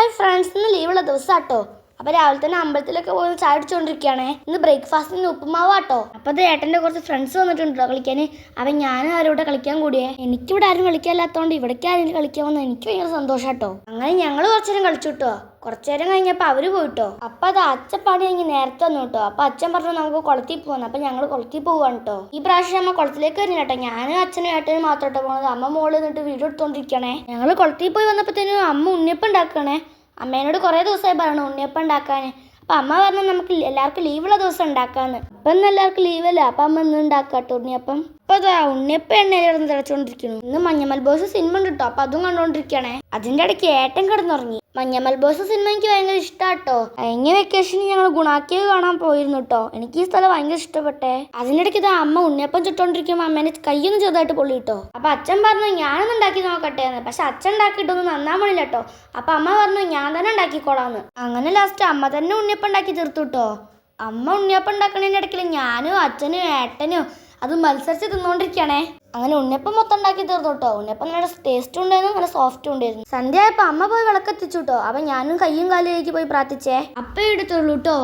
Hi friends ഇന്ന് ലീവുള്ള ദിവസം കേട്ടോ അപ്പൊ രാവിലെ തന്നെ അമ്പലത്തിലൊക്കെ പോയി ചായ അടിച്ചോണ്ടിരിക്കുകയാണേ ഇന്ന് ബ്രേക്ക്ഫാസ്റ്റിന് ഉപ്പുമാവാട്ടോ. അപ്പൊ അത് ഏട്ടന്റെ കുറച്ച് ഫ്രണ്ട്സ് വന്നിട്ടുണ്ടോ കളിക്കാൻ അപ്പൊ ഞാനും ആരോടെ കളിക്കാൻ കൂടിയേ. എനിക്കിവിടെ ആരും കളിക്കാനില്ലാത്തതുകൊണ്ട് ഇവിടേക്ക് ആരും കളിക്കാൻ വന്നു. എനിക്ക് ഭയങ്കര സന്തോഷം കേട്ടോ അങ്ങനെ ഞങ്ങൾ കുറച്ചു നേരം കളിച്ചു കിട്ടോ കുറച്ചു നേരം കഴിഞ്ഞപ്പോൾ അവർ പോയിട്ടോ. അപ്പൊ അത് അച്ഛപ്പാണി ഞങ്ങൾ നേരത്തെ വന്നു കേട്ടോ അപ്പൊ അച്ഛൻ പറഞ്ഞു നമുക്ക് കുളത്തിൽ പോകുന്നു അപ്പൊ ഞങ്ങൾ കുളത്തിൽ പോവാണ് കേട്ടോ ഈ പ്രാവശ്യം അമ്മ കുളത്തിലേക്ക് വരുന്നില്ല കേട്ടോ ഞാനും അച്ഛനും ഏട്ടനും മാത്രം കേട്ടോ പോകുന്നത് അമ്മ മോൾ നിന്നിട്ട് വീഡിയോ എടുത്തോണ്ടിരിക്കണേ. ഞങ്ങൾ കുളത്തിൽ പോയി വന്നപ്പോഴത്തേനും അമ്മ ഉണ്ണിയപ്പം ഉണ്ടാക്കണേ. അമ്മേനോട് കുറേ ദിവസമായി പറഞ്ഞു ഉണ്ണിയപ്പം ഉണ്ടാക്കാൻ അപ്പം അമ്മ പറഞ്ഞു നമുക്ക് എല്ലാവർക്കും ലീവുള്ള ദിവസം ഉണ്ടാക്കാന്ന്. അപ്പൊ എല്ലാവർക്കും ലീവല്ലേ അപ്പം അമ്മ ഇന്ന് ഉണ്ടാക്കാട്ടോ ഉണ്ണിയപ്പം അപ്പം അതാ ഉണ്ണിയപ്പം എണ്ണയിലിരുന്ന് തിളച്ചോണ്ടിരിക്കുന്നു. ഇന്ന് മഞ്ഞമൽ ബോസ് സിനിമ ഉണ്ട് കേട്ടോ അപ്പൊ അതും കണ്ടോണ്ടിരിക്കണേ. അതിന്റെ ഇടയ്ക്ക് ഏട്ടൻ കിടന്നുറങ്ങി. മഞ്ഞമൽ ബോസ് സിനിമ എനിക്ക് ഭയങ്കര ഇഷ്ടാട്ടോ. കഴിഞ്ഞ വെക്കേഷന് ഞങ്ങൾ ഗുണാക്കിയത് കാണാൻ പോയിരുന്നു കേട്ടോ എനിക്ക് ഈ സ്ഥലം ഭയങ്കര ഇഷ്ടപ്പെട്ടെ. അതിന്റെ ഇടയ്ക്ക് ഇതാ അമ്മ ഉണ്ണിയപ്പം ചുട്ടോണ്ടിരിക്കുമ്പോൾ അമ്മേനെ കയ്യൊന്ന് ചെറുതായിട്ട് പൊള്ളി കേട്ടോ അപ്പൊ അച്ഛൻ പറഞ്ഞു ഞാനൊന്ന് ഉണ്ടാക്കി നോക്കട്ടെ എന്ന്. പക്ഷെ അച്ഛൻ ഉണ്ടാക്കിയിട്ടൊന്നും നന്നാൻ പണില്ല കേട്ടോ അപ്പൊ അമ്മ പറഞ്ഞു ഞാൻ തന്നെ ഉണ്ടാക്കിക്കോളാന്ന് അങ്ങനെ ലാസ്റ്റ് അമ്മ തന്നെ ഉണ്ണിയപ്പം ഉണ്ടാക്കി തീർത്തു കേട്ടോ അമ്മ ഉണ്ണിയപ്പം ഉണ്ടാക്കണതിന്റെ ഇടയ്ക്കിൽ ഞാനും അച്ഛനും ഏട്ടനും അത് മത്സരിച്ച് തിന്നുകൊണ്ടിരിക്കുകയാണേ അങ്ങനെ ഉണ്ണിയപ്പം മൊത്തം ഉണ്ടാക്കി തീർന്നു കേട്ടോ ഉണ്ണിയപ്പം നല്ല ടേസ്റ്റും ഉണ്ടായിരുന്നു നല്ല സോഫ്റ്റും ഉണ്ടായിരുന്നു. സന്ധ്യ ആയപ്പോൾ അമ്മ പോയി വിളക്കെത്തിച്ചു കേട്ടോ അപ്പം ഞാനും കയ്യും കാലിലേക്ക് പോയി പ്രാർത്ഥിച്ചേ. അപ്പേ എടുത്തുള്ളൂ കേട്ടോ